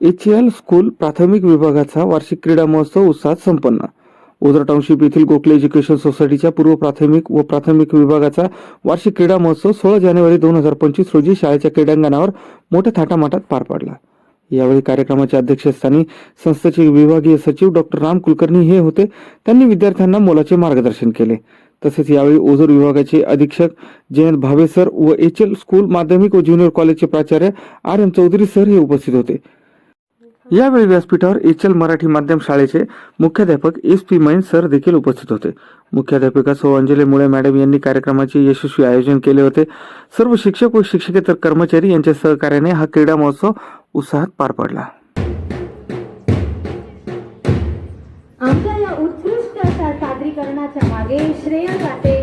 H L school प्राथमिक विभागाचा वार्षिक क्रीडा महोत्सव उत्साहात संपन्न. ओझर टाउनशिप येथील गोखले एज्युकेशन सोसायटीच्या पूर्व प्राथमिक व प्राथमिक विभागाचा वार्षिक क्रीडा महोत्सव सोळा जानेवारी दोन हजार पंचवीस रोजी शाळेच्या क्रीडांगणावर मोठ्या थाटामाटात पार पडला. यावेळी कार्यक्रमाच्या अध्यक्षस्थानी संस्थेचे विभागीय सचिव डॉक्टर राम कुलकर्णी हे होते. त्यांनी विद्यार्थ्यांना मोलाचे मार्गदर्शन केले. तसेच यावेळी ओझर विभागाचे अधीक्षक जयंत भावे सर व एच एल स्कूल माध्यमिक व ज्युनियर कॉलेजचे प्राचार्य आर एम चौधरी सर हे उपस्थित होते. यावेळी व्यासपीठावर एच एल मराठी माध्यम शाळेचे मुख्याध्यापक एस पी मैन सर देखील उपस्थित होते. मुख्याध्यापिका सौ अंजली मुळे मॅडम यांनी कार्यक्रमाचे यशस्वी आयोजन केले होते. सर्व शिक्षक व शिक्षकेतर कर्मचारी यांच्या सहकार्याने हा क्रीडा महोत्सव उत्साहात पार पडला. आमच्या या उत्कृष्ट अशा सादरीकरणाच्या मागे श्रेय जाते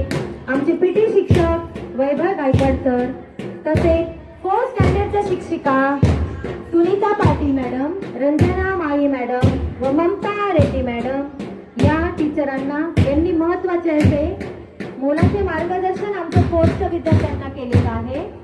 आमचे पीटी शिक्षक वैभव गायकवाड सर तसेच फोर्थ स्टँडर्डच्या शिक्षिका सुनीता पाटील मॅडम रंजना माळी मॅडम व ममता रेड्डी मॅडम या टीचरांना यांनी महत्त्वाचे असे मोलाचे मार्गदर्शन आमच्या कोर्सच्या विद्यार्थ्यांना केलेलं आहे.